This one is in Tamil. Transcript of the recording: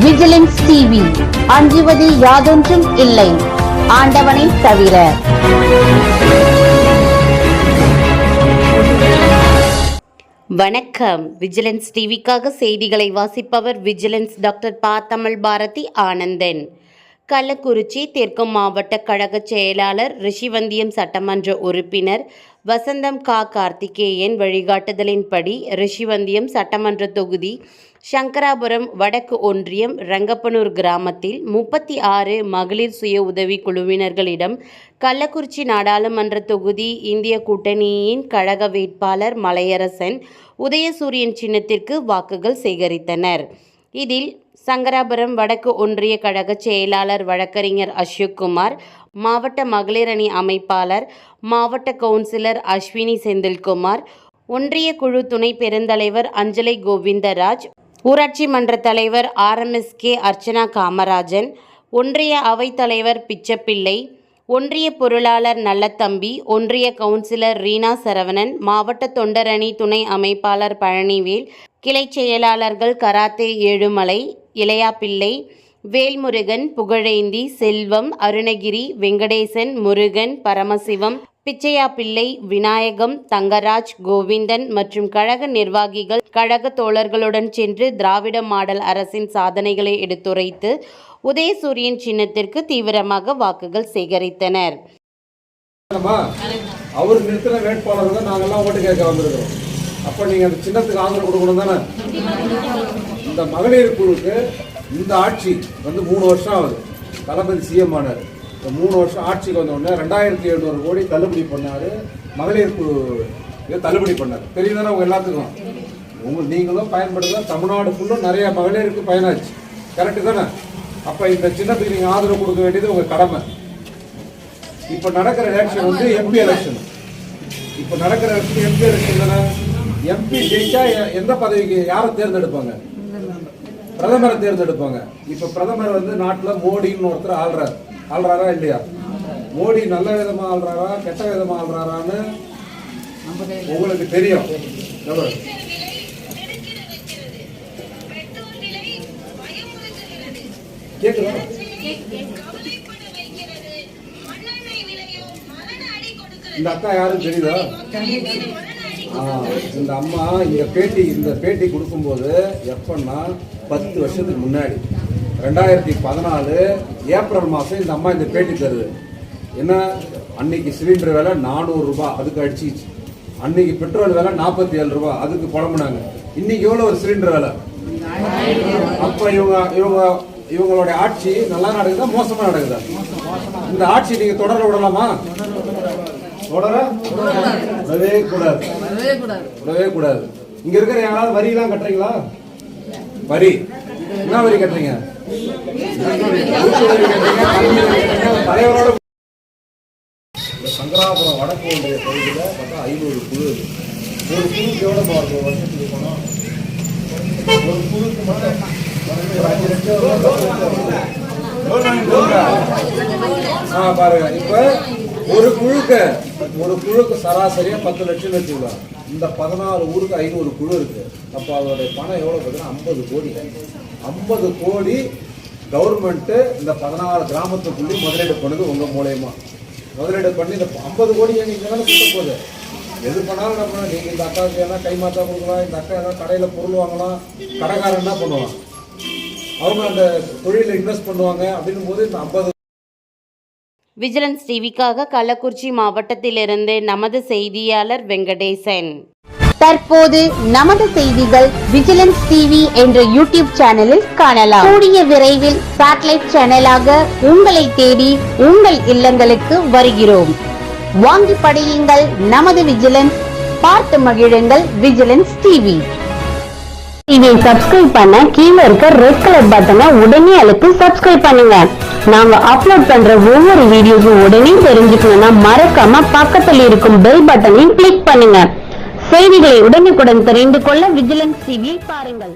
விஜிலன்ஸ் டிவி அஞ்சுவது யாதொன்றும் இல்லை. ஆண்டவனை தவிர. வணக்கம். விஜிலன்ஸ் டிவிக்காக செய்திகளை வாசிப்பவர் விஜிலன்ஸ் டாக்டர் பா. தமிழ் பாரதி ஆனந்தன். கள்ளக்குறிச்சி தெற்கு மாவட்ட கழக செயலாளர் ரிஷிவந்தியம் சட்டமன்ற உறுப்பினர் வசந்தம் கா கார்த்திகேயன் வழிகாட்டுதலின்படி ரிஷிவந்தியம் சட்டமன்ற தொகுதி சங்கராபுரம் வடக்கு ஒன்றியம் ரங்கப்பனூர் கிராமத்தில் முப்பத்தி ஆறு மகளிர் சுய உதவி குழுவினர்களிடம் கள்ளக்குறிச்சி நாடாளுமன்ற தொகுதி இந்திய கூட்டணியின் கழக வேட்பாளர் மலையரசன் உதயசூரியன் சின்னத்திற்கு வாக்குகள் சேகரித்தனர். இதில் சங்கராபுரம் வடக்கு ஒன்றிய கழக செயலாளர் வழக்கறிஞர் அசோக்குமார் மாவட்ட மகளிர் அணி அமைப்பாளர் மாவட்ட கவுன்சிலர் அஸ்வினி செந்தில்குமார் ஒன்றிய குழு துணை பெருந்தலைவர் அஞ்சலை கோவிந்தராஜ் ஊராட்சி மன்ற தலைவர் ஆர்எம்எஸ்கே அர்ச்சனா காமராஜன் ஒன்றிய அவைத்தலைவர் பிச்சப்பிள்ளை ஒன்றிய பொருளாளர் நல்லத்தம்பி ஒன்றிய கவுன்சிலர் ரீனா சரவணன் மாவட்ட தொண்டரணி துணை அமைப்பாளர் பழனிவேல் கிளை செயலாளர்கள் கராத்தே ஏழுமலை இளையாப்பிள்ளை வேல்முருகன் புகழேந்தி செல்வம் அருணகிரி வெங்கடேசன் முருகன் பரமசிவம் பிச்சையாப்பிள்ளை விநாயகம் தங்கராஜ் கோவிந்தன் மற்றும் கழக நிர்வாகிகள் கழக தோழர்களுடன் சென்று திராவிட மாடல் அரசின் சாதனைகளை எடுத்துரைத்து உதயசூரியன் சின்னத்திற்கு தீவிரமாக வாக்குகள் சேகரித்தனர். அவர் நிறுத்தின வேட்பாளர்கள் நாங்கள்லாம் ஓட்டு கேட்க வந்திருக்கிறோம். அப்ப நீங்க அந்த சின்னத்துக்கு ஆதரவு கொடுக்கணும் தானே? இந்த மகளிர் குழுக்கு இந்த ஆட்சி வந்து மூணு வருஷம் ஆகுது. தளபதி சிஎம் ஆனார். இந்த மூணு வருஷம் ஆட்சிக்கு வந்தோடனே ரெண்டாயிரத்தி எழுநூறு கோடி தள்ளுபடி பண்ணாரு. மகளிர் குழு இதை தள்ளுபடி பண்ணார். தெரியுதானே உங்க எல்லாத்துக்கும்? உங்க நீங்களும் பயன்படுத்த தமிழ்நாடு ஃபுல்லும் நிறைய மகளிருக்கு பயனாச்சு. கரெக்டு தானே? அப்ப இந்த சின்னத்துக்கு நீங்க ஆதரவு கொடுக்க வேண்டியது உங்க கடமை. இப்ப நடக்கிற எலெக்ஷன் வந்து எம்பி எலெக்ஷன் இப்ப நடக்கிற எலெக்ஷன் எம்பி எலெக்ஷன் தானே? எம்பி ஜெயிச்சா எ- எந்த பதவிக்கு யாரை தேர்ந்தெடுப்பாங்க? பிரதமரை தேர்ந்தெடுப்பாங்க. இப்ப பிரதமர் வந்து நாட்டுல மோடின்னு ஒருத்தர் ஆள்றாரு. ஆள்றாரா இல்லையா? மோடி நல்ல விதமா ஆள்றாரா கெட்ட விதமா ஆள்றாரான்னு உங்களுக்கு தெரியும். கேக்குதா? இந்த அக்கா யாரும் தெரியுதா? இந்த அம்மா இந்த பேட்டி இந்த பேட்டி கொடுக்கும்போது எப்பன்னா பத்து வருஷத்துக்கு முன்னாடி. ரெண்டாயிரத்தி பதினாலு ஏப்ரல் மாதம் இந்த அம்மா இந்த பேட்டி தருது. என்ன அன்னைக்கு சிலிண்டர் விலை நானூறுரூபா அதுக்கு அடிச்சிச்சு. அன்னைக்கு பெட்ரோல் விலை நாற்பத்தி ஏழு ரூபா அதுக்கு புலம்புனாங்க. இன்னைக்கு எவ்வளோ ஒரு சிலிண்டர் விலை? அப்போ இவங்க இவங்க இவங்களுடைய ஆட்சி நல்லா நடக்குதா? மோசமாக நடக்குதா? இந்த ஆட்சி நீங்கள் தொடர விடலாமா? தொடர விடவே கூடாது. விடவே கூடாது. இங்க இருக்கிற யாராவது வரி எல்லாம் கட்டுறீங்களா? வரி. என்ன வரி கட்டுறீங்க? தலைவரோட சங்கராபுரம் வடக்கு ஒன்றிய பகுதியில் பார்த்தா ஐநூறு குழு. ஒரு குழுக்கு எவ்வளோ இருக்கும் வருஷத்துக்கு பணம் ஒரு குழுக்கு மட்டும். அஞ்சு லட்சம். ஆ பாருங்க. இப்ப ஒரு குழுக்கு ஒரு குழுக்கு சராசரியாக பத்து லட்சம் வச்சுக்கலாம் இந்த பதினாறு ஊருக்கு ஐநூறு குழு இருக்குது அப்போ அதோடைய பணம் எவ்வளோ பார்த்தீங்கன்னா ஐம்பது கோடி. ஐம்பது கோடி கவர்மெண்ட்டு இந்த பதினாறு கிராமத்துக்குள்ளே முதலீடு பண்ணுது உங்கள் மூலயமா. முதலீடு பண்ணி இந்த ஐம்பது கோடி நீங்கள் தானே சுத்த போகுது. எது பண்ணாலும் நம்ம நீங்கள் இந்த அக்காவுக்கு எதனா கை மாத்தா கொடுக்கலாம் இந்த அக்கா எதனா கடையில் பொருள் வாங்கலாம் கடைக்காரன் என்ன பண்ணுவான்? அவங்க அந்த தொழிலில் இன்வெஸ்ட் பண்ணுவாங்க அப்படின்னும் போது இந்த ஐம்பது விஜிலன்ஸ் டிவிக்காக கள்ளக்குறிச்சி மாவட்டத்திலிருந்து நமது செய்தியாளர் வெங்கடேசன். தற்போது நமது செய்திகள் விஜிலன்ஸ் டிவி என்ற யூடியூப் சேனலில் காணலாம். கூடிய விரைவில் சேட்டலைட் சேனலாக உங்களை தேடி உங்கள் இல்லங்களுக்கு வருகிறோம். வாங்கி படியுங்கள் நமது விஜிலன்ஸ் பார்த்து மகிழுங்கள் விஜிலன்ஸ் டிவி. இதை சப்ஸ்கிரைப் பண்ண கீழ இருக்க ரெட் கலர் பட்டனை உடனே அழுத்தி சப்ஸ்கிரைப் பண்ணுங்க. நாங்க அப்லோட் பண்ற ஒவ்வொரு வீடியோஸும் உடனே தெரிஞ்சுக்கணும்னா மறக்காம பக்கத்தில் இருக்கும் பெல் பட்டனையும் கிளிக் பண்ணுங்க. செய்திகளை உடனுக்குடன் தெரிந்து கொள்ள விஜிலன்ஸ் டிவியை பாருங்கள்.